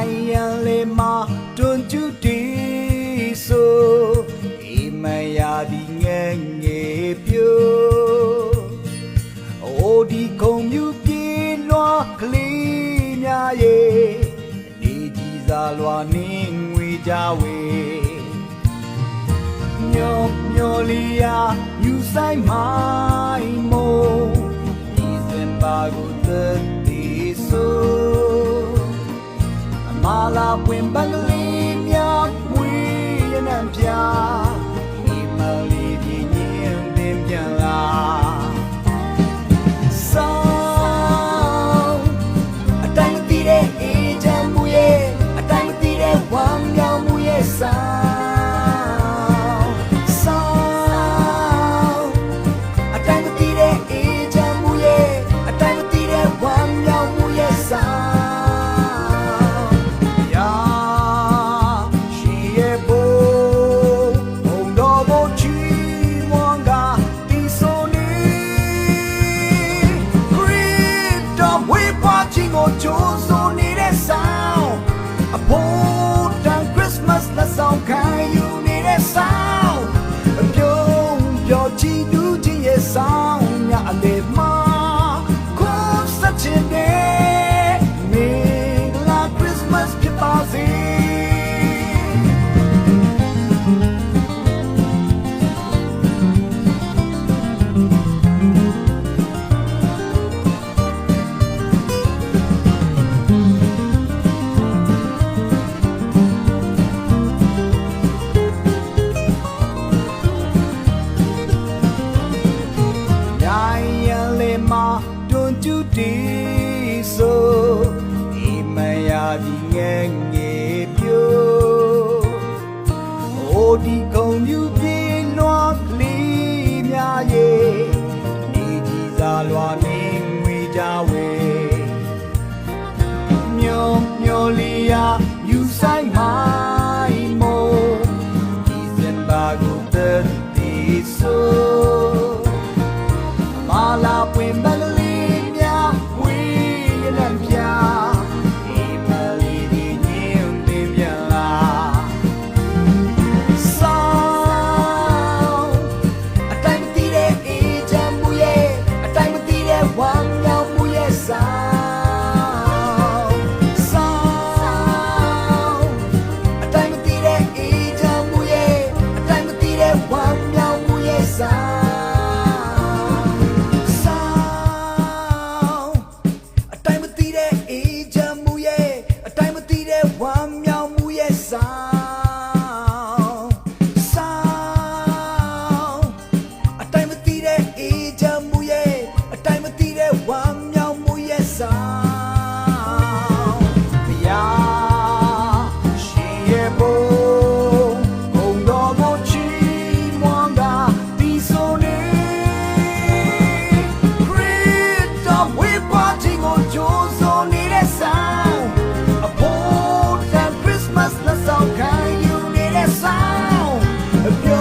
ဆိုင်ရန်လေးမှာတွန်ကျူတီဆိုအိမယာဒီငယ်ငယ်ပြိုအိုဒီခုံမြူပြေလွားကလေးများရဲ့နေကြီးသာလွားနေငွေကြဝေညောမျောလီယာယူဆိုင်မိုင်းမိုဒီဇင်ဘာကို when back. 就算 ဆိုဒီမယာဒီငယ်ငယ်ပြိုအိုဒီခုံမြူပြေလွားကလေးများရဲ့ဒီကြီးစာလွားနေငွေကြဝဲမျောမျောလီယာယူဆိုင်မှာ desire. If You.